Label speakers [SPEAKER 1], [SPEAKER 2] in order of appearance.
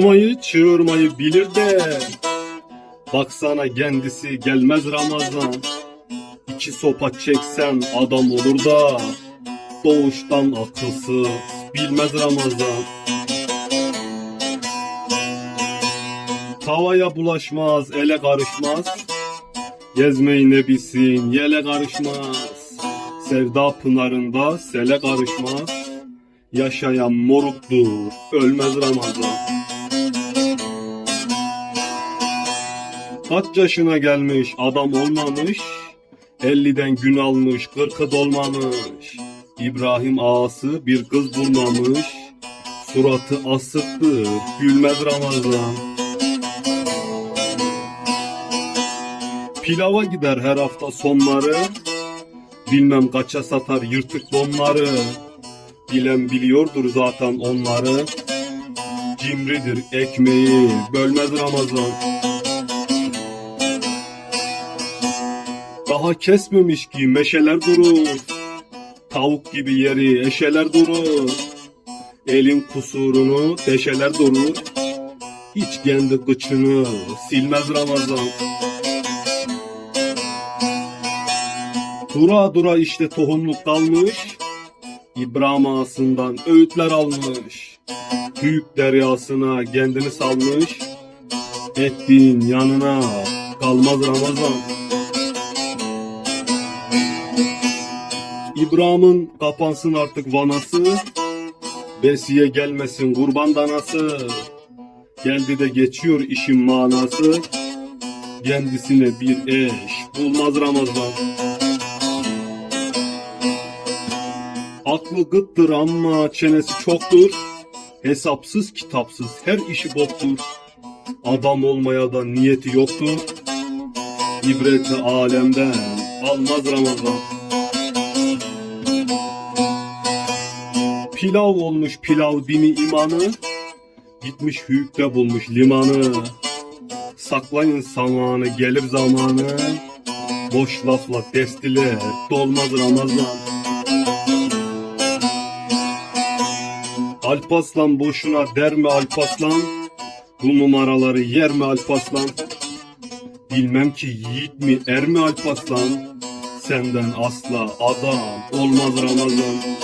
[SPEAKER 1] kaçırmayı bilir de. Baksana kendisi gelmez Ramazan. İki sopa çeksen adam olur da. Doğuştan akılsız bilmez Ramazan. Tavaya bulaşmaz, ele karışmaz. Gezmeyi ne bilsin, yele karışmaz. Sevda pınarında sele karışmaz. Yaşayan moruktur, ölmez Ramazan Kaç yaşına gelmiş? Adam olmamış. 50'den gün almış 40'ı dolmamış. İbrahim ağası bir kız bulmamış. Suratı asıktır gülmez Ramazan. Pilava gider her hafta sonları. Bilmem kaça satar yırtık donları. Bilen biliyordur zaten onları. Cimridir ekmeği bölmez Ramazan Daha kesmemiş ki meşeler durur. Tavuk gibi yeri eşeler durur. Elin kusurunu deşeler durur. Hiç kendi kıçını silmez Ramazan. Dura dura işte tohumluk kalmış. İbrahim ağasından öğütler almış. Büyük deryasına kendini salmış. Ettiğin yanına kalmaz Ramazan İbrahim'in kapansın artık vanası. Besiye gelmesin kurban danası. Geldi de geçiyor işin manası. Kendisine bir eş bulmaz Ramazan. Aklı gıttır ama çenesi çoktur. Hesapsız kitapsız her işi boktur. Adam olmaya da niyeti yoktur. İbreti alemden almaz Ramazan Pilav olmuş pilav dini imanı. Gitmiş hüyükte bulmuş limanı. Saklayın samanı gelir zamanı. Boş lafla destiler dolmaz Ramazan. Alpaslan boşuna der mi Alpaslan? Bu numaraları yer mi Alpaslan? Bilmem ki yiğit mi er mi Alpaslan? Senden asla adam olmaz Ramazan